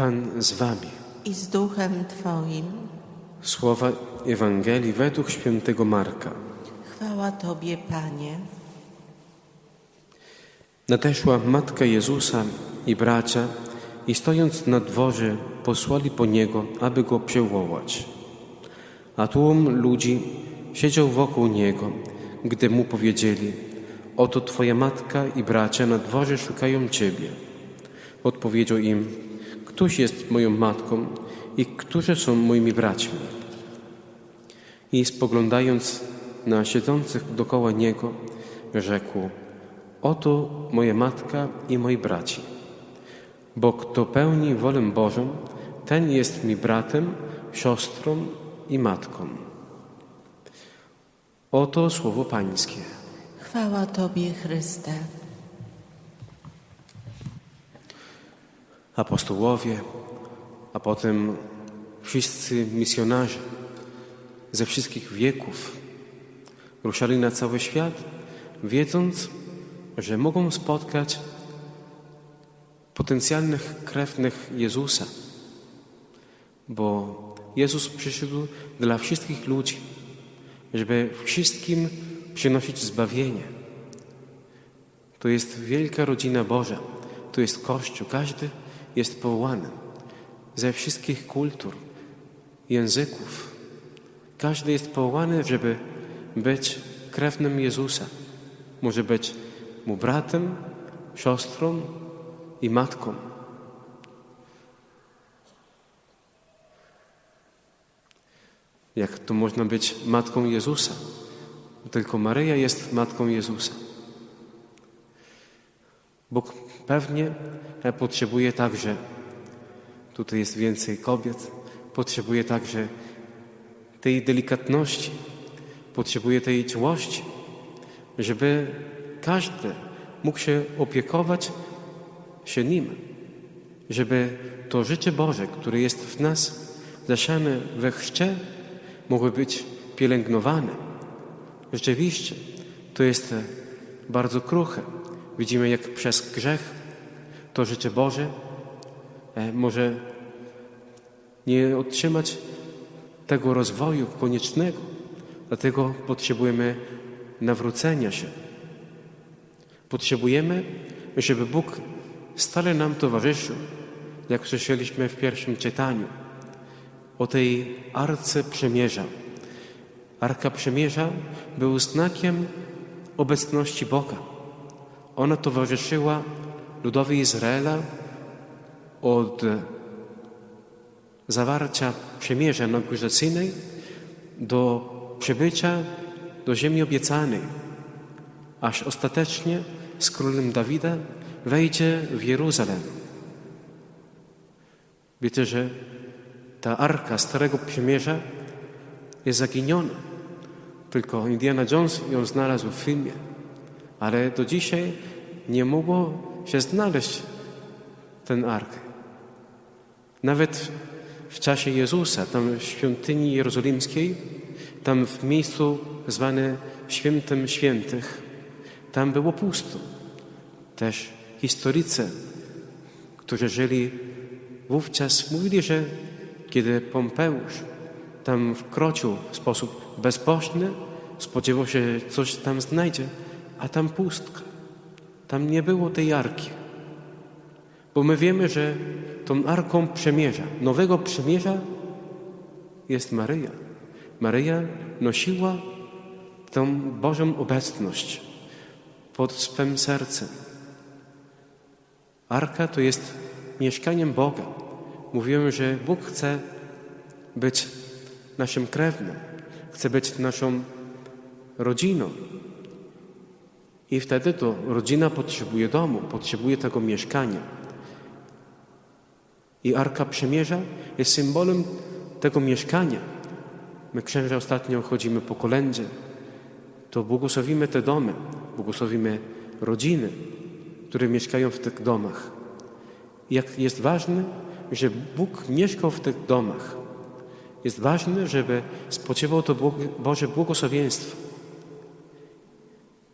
Pan z wami. i z duchem Twoim. Słowa Ewangelii według świętego Marka. Chwała Tobie, Panie. Nadeszła matka Jezusa i bracia i stojąc na dworze posłali po Niego, aby Go przywołać. A tłum ludzi siedział wokół Niego, gdy Mu powiedzieli Oto Twoja matka i bracia na dworze szukają Ciebie. Odpowiedział im Któż jest moją matką i którzy są moimi braćmi? I spoglądając na siedzących dokoła Niego, rzekł Oto moja matka i moi braci. Bo kto pełni wolę Bożą, ten jest mi bratem, siostrą i matką. Oto słowo Pańskie. Chwała Tobie, Chryste. Apostołowie, a potem wszyscy misjonarze ze wszystkich wieków ruszali na cały świat, wiedząc, że mogą spotkać potencjalnych krewnych Jezusa, bo Jezus przyszedł dla wszystkich ludzi, żeby wszystkim przynosić zbawienie. To jest wielka rodzina Boża, to jest Kościół, każdy jest powołany ze wszystkich kultur, języków. Każdy jest powołany, żeby być krewnym Jezusa. Może być mu bratem, siostrą i matką. Jak to można być matką Jezusa? Tylko Maryja jest matką Jezusa. Bóg pewnie potrzebuje także, tutaj jest więcej kobiet, potrzebuje także tej delikatności, potrzebuje tej czułości, żeby każdy mógł się opiekować się nim, żeby to życie Boże, które jest w nas zasiane we chrzcie, mogło być pielęgnowane. Rzeczywiście, to jest bardzo kruche. Widzimy, jak przez grzech to życie Boże e, może nie otrzymać tego rozwoju koniecznego. Dlatego potrzebujemy nawrócenia się. Potrzebujemy, żeby Bóg stale nam towarzyszył, jak słyszeliśmy w pierwszym czytaniu, o tej Arce Przymierza. Arka Przymierza był znakiem obecności Boga. Ona towarzyszyła ludowi Izraela od zawarcia przymierza na Górze Synaj do przybycia do ziemi obiecanej, aż ostatecznie z królem Dawida wejdzie w Jeruzalem. Wiecie, że ta arka Starego Przymierza jest zaginiona. Tylko Indiana Jones ją znalazł w filmie. Ale do dzisiaj nie mogło się znaleźć ten ark. Nawet w czasie Jezusa, tam w świątyni jerozolimskiej, tam w miejscu zwane Świętem Świętych, tam było pusto. Też historycy, którzy żyli wówczas, mówili, że kiedy Pompeusz tam wkroczył w sposób bezpośredni, spodziewał się, że coś tam znajdzie, a tam pustka. Tam nie było tej arki. Bo my wiemy, że tą arką przemierza, nowego przemierza jest Maryja. Maryja nosiła tą Bożą obecność pod swym sercem. Arka to jest mieszkaniem Boga. Mówiłem, że Bóg chce być naszym krewnym, chce być naszą rodziną. I wtedy to rodzina potrzebuje domu, potrzebuje tego mieszkania. I Arka Przymierza jest symbolem tego mieszkania. My księża ostatnio chodzimy po kolędzie, to błogosławimy te domy, błogosławimy rodziny, które mieszkają w tych domach. Jak jest ważne, że Bóg mieszkał w tych domach. Jest ważne, żeby spodziewał to Boże błogosławieństwo.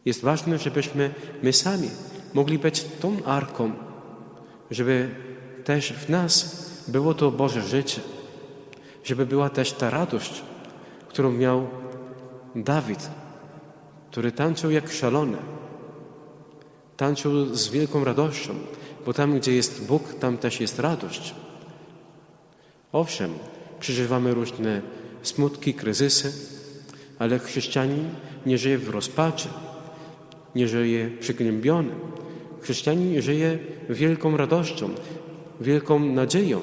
Jest ważne, żebyśmy my sami mogli być tą arką, żeby też w nas było to Boże życie, żeby była też ta radość, którą miał Dawid, który tańczył jak szalony. Tańczył z wielką radością, bo tam, gdzie jest Bóg, tam też jest radość. Owszem, przeżywamy różne smutki, kryzysy, ale chrześcijanin nie żyje w rozpaczy, nie żyje przygnębiony. Chrześcijanin żyje wielką radością, wielką nadzieją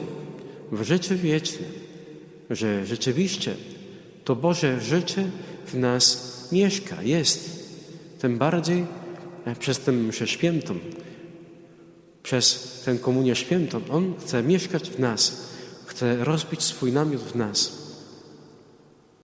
w życiu wiecznym, że rzeczywiście to Boże życie w nas mieszka, jest. Tym bardziej e, przez tę mszę świętą, przez tę komunię świętą, On chce mieszkać w nas, chce rozbić swój namiot w nas.